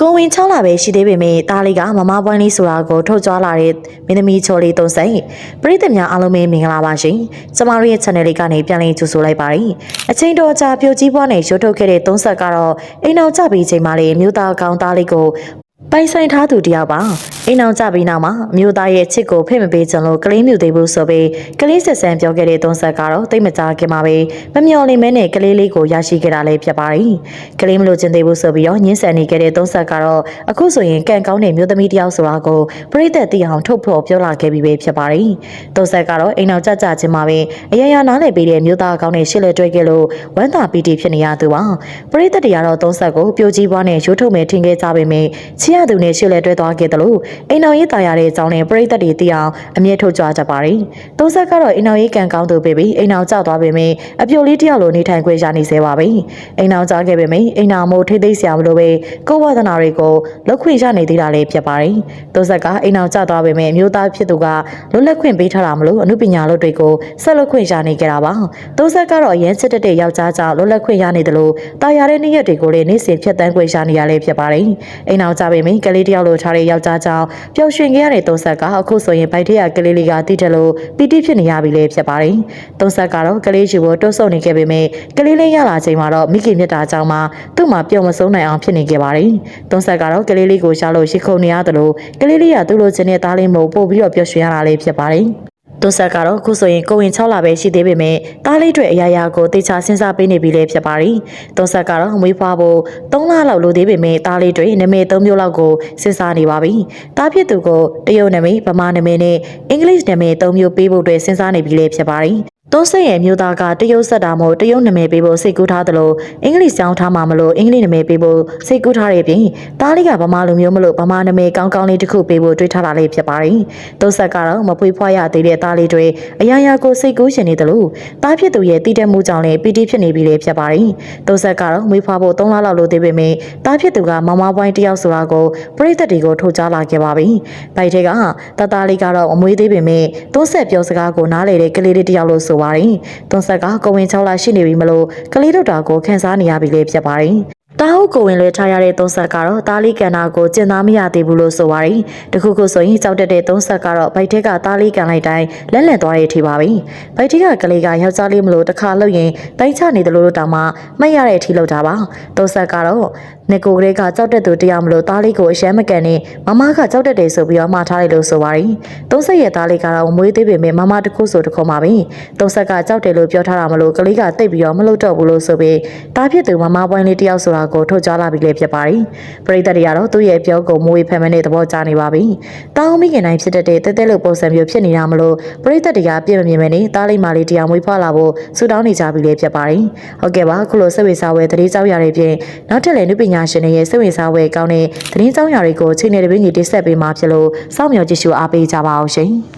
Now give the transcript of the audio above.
ကိုဝင်6လပဲရှိသေးပေမဲ့တားလေးကမမပွိုင်းလေးဆိုတာကိုထုတ်ကြွလာတဲ့မင်းသမီးချော်လေးသုံးဆိုင်ပရိသတ်များအားလုံးပဲမင်္ဂလာပါရှင်ကျမတို့ရဲ့ channel လေးကနေပြန်လည်ကြိုဆိုလိုက်ပါရစေအချိန်တော်ကြာပြိုကြီးပွားနဲ့ရုပ်ထုတ်ခဲ့တဲ့သုံးဆက်ကတော့အိမ်အောင်ကြပြီးချိန်မှလေမြို့သားကောင်းသားလေးကို ပိုင်ဆိုင်ထားသူတယောက်ပါအိမ်အောင်ကြပြီးနောက်မှာအမျိုးသားရဲ့ချစ်ကိုဖိတ်မပေးချင်လို့ကလေးမျိုးသေးဘူးဆိုပြီးကလေးဆက်ဆန်ပြောခဲ့တဲ့သုံးဆက်ကတော့တိတ်မကြခင်မှာပဲမမျော်လင့်မဲနဲ့ကလေးလေးကိုရရှိခဲ့တာလည်းဖြစ်ပါတယ်ကလေးမလို့ချင်သေးဘူးဆိုပြီးတော့ညှင်းဆန်နေခဲ့တဲ့သုံးဆက်ကတော့အခုဆိုရင်ကံကောင်းတဲ့မျိုးသမီးတယောက်ဆိုတာကိုပြိသက်သိအောင်ထုတ်ဖော်ပြောလာခဲ့ပြီးပဲဖြစ်ပါတယ်သုံးဆက်ကတော့အိမ်အောင်ကြကြချင်းမှာပဲအရရနားလည်ပေးတဲ့မျိုးသားကောင်းတဲ့ရှစ်လက်တွေ့ခဲ့လို့ဝမ်းသာပီတိဖြစ်နေရသူပါပြိသက်တရားတော့သုံးဆက်ကိုပြိုကြီးပွားနဲ့ရိုးထုတ်မဲ့ထင်ခဲ့ကြပေမဲ့ချစ်ရသူနဲ့ရှစ်လက်တွဲသွားခဲ့တယ်လို့အိမ်အောင်ရေးတာရတဲ့အကြောင်းနဲ့ပြိသက်တွေသိအောင်အမြဲထုတ်ကြကြပါတယ်သုံးဆက်ကတော့အိမ်အောင်ရေးကံကောင်းသူပဲပြီးအိမ်အောင်ကြောက်သွားပေမဲ့အပြိုလေးတယောက်လိုနေထိုင်ခွင့်ရနေစေပါပြီအိမ်အောင်ကြောက်ခဲ့ပေမဲ့အိမ်အောင်မို့ထိသိမ်းစရာမလိုပဲကိုယ်ဝဒနာတွေကိုလောက်ခွင့်ရနေသေးတာလည်းဖြစ်ပါတယ်သုံးဆက်ကအိမ်အောင်ကြောက်သွားပေမဲ့အမျိုးသားဖြစ်သူကလွတ်လပ်ခွင့်ပေးထားတာမလို့အမှုပညာလုပ်တွေကိုဆက်လုပ်ခွင့်ရနေကြတာပါသုံးဆက်ကတော့အရင်စစ်တက်တဲ့ယောက်ျားကြောင့်လွတ်လပ်ခွင့်ရနေတယ်လို့တာယာတဲ့နေ့ရက်တွေကိုလည်းနေ့စဉ်ဖြတ်တန်းခွင့်ရနေရလည်းဖြစ်ပါတယ်အိမ်အောင်ကြပေမဲ့ကလေးတယောက်လိုထားတဲ့ယောက်ျားကြောင့်ပျော်ရွှင်ခဲ့ရတဲ့သုံးဆက်ကအခုဆိုရင်ဗိုက်ထရကလေးလေးကတိတယ်လို့ပီတိဖြစ်နေရပြီလေဖြစ်ပါတယ်သုံးဆက်ကတော့ကလေးချူကိုတွတ်ဆုပ်နေခဲ့ပေမဲ့ကလေးလေးရလာချိန်မှာတော့မိခင်မြတ်တာကြောင့်မှသူ့မှာပြုံမဆုံးနိုင်အောင်ဖြစ်နေခဲ့ပါတယ်သုံးဆက်ကတော့ကလေးလေးကိုရှာလို့ရှိခုန်နေရတယ်လို့ကလေးလေးကသူ့လိုချင်တဲ့သားလေးမို့ပို့ပြီးတော့ပျော်ရွှင်ရတာလေးဖြစ်ပါတယ် တွဆက်ကတော့အခုဆိုရင်ကိုဝင်6လပဲရှိသေးပေမဲ့တားလေးတွေအရာရာကိုတေချာစဉ်းစားပေးနေပြီလေဖြစ်ပါရီတွဆက်ကတော့အမွေးဖွားဖို့3လလောက်လိုသေးပေမဲ့တားလေးတွေနမေ3မျိုးလောက်ကိုစဉ်းစားနေပါပြီတားဖြစ်သူကိုတရုတ်နမေဗမာနမေနဲ့အင်္ဂလိပ်နမေ3မျိုးပေးဖို့အတွက်စဉ်းစားနေပြီလေဖြစ်ပါရီ သုံးဆက်ရဲ့မျိုးသားကတရုတ်ဆက်တာမို့တရုတ်နာမည်ပေးဖို့စိတ်ကူးထားသလိုအင်္ဂလိပ်ကျောင်းထားမှာမလို့အင်္ဂလိပ်နာမည်ပေးဖို့စိတ်ကူးထားတဲ့ပြင်တားလေးကဗမာလူမျိုးမလို့ဗမာနာမည်ကောင်းကောင်းလေးတစ်ခုပေးဖို့တွေးထားတာလေးဖြစ်ပါတယ်။သုံးဆက်ကတော့မပွေးဖွားရသေးတဲ့တားလေးတွေအရာရာကိုစိတ်ကူးရှင်နေတယ်လို့တားဖြစ်သူရဲ့တည်တဲ့မှုကြောင့်လည်းပီတိဖြစ်နေပြီလေဖြစ်ပါတယ်။သုံးဆက်ကတော့မွေးဖွားဖို့3လလောက်လိုသေးပေမဲ့တားဖြစ်သူကမမပွိုင်းတယောက်ဆိုတာကိုပရိသတ်တွေကိုထုတ်ကြားလာခဲ့ပါပြီ။ဗိုက်ထဲကတသားလေးကတော့အမွေးသေးပေမဲ့သုံးဆက်ပြောစကားကိုနားလေတဲ့ကလေးလေးတယောက်လို့ဆိုပါတယ်။သွန်ဆက်ကကိုဝင်6လရှိနေပြီမလို့ကလေးတို့တာကိုခန်းစားနေရပြီလေဖြစ်ပါတယ်။ တာဟုတ်ကိုဝင်လွှဲထားရတဲ့သုံးဆက်ကတော့တားလီကန်နာကိုကျင်သားမရသေးဘူးလို့ဆိုပါတယ်။တခုခုဆိုရင်ကြောက်တက်တဲ့သုံးဆက်ကတော့ဗိုက်ထက်ကတားလီကန်လိုက်တိုင်းလက်လက်သွားတဲ့အထိပါပဲ။ဗိုက်ထက်ကကလေးကယောက်ျားလေးမလို့တစ်ခါလှုပ်ရင်တိုင်းချနေတယ်လို့တောင်မှမှတ်ရတဲ့အထိလောက်တာပါ။သုံးဆက်ကတော့နေကိုကလေးကကြောက်တက်သူတရားမလို့တားလေးကိုအရှမ်းမကန်နဲ့မမကကြောက်တက်တယ်ဆိုပြီးတော့မှားထားတယ်လို့ဆိုပါတယ်။သုံးဆက်ရဲ့တားလေးကတော့မွေးသေးပေမဲ့မမတခုဆိုတခုမှပဲ။သုံးဆက်ကကြောက်တယ်လို့ပြောထားတာမလို့ကလေးကတိတ်ပြီးတော့မလုပ်တော့ဘူးလို့ဆိုပြီးတားဖြစ်သူမမပွိုင်းလေးတယောက်ဆိုတာကိုထုတ်ကြားလာပြီးလည်းဖြစ်ပါတယ်။ပရိသတ်တွေကတော့သူ့ရဲ့ပြောကိုမွေးဖမ်းမနဲ့သဘောကျနေပါပြီ။တောင်းမိခင်တိုင်းဖြစ်တတ်တဲ့တဲတဲလို့ပုံစံမျိုးဖြစ်နေတာမလို့ပရိသတ်တွေကပြည့်မမြင်မနဲ့တားလေးမာလေးတရားမွေးဖွားလာဖို့ဆူတောင်းနေကြပြီလည်းဖြစ်ပါတယ်။ဟုတ်ကဲ့ပါခုလိုစိတ်ဝင်စားဝဲတတိကြောက်ရတဲ့ပြင်နောက်ထပ်လည်းနုပညာရှင်တွေရဲ့စိတ်ဝင်စားဝဲကောင်းတဲ့သတင်းကြောင်းရာတွေကိုချိန်နယ်တပင်းကြီးတိဆက်ပေးမှာဖြစ်လို့စောင့်မျှော်ကြည့်ရှုအားပေးကြပါအောင်ရှင်။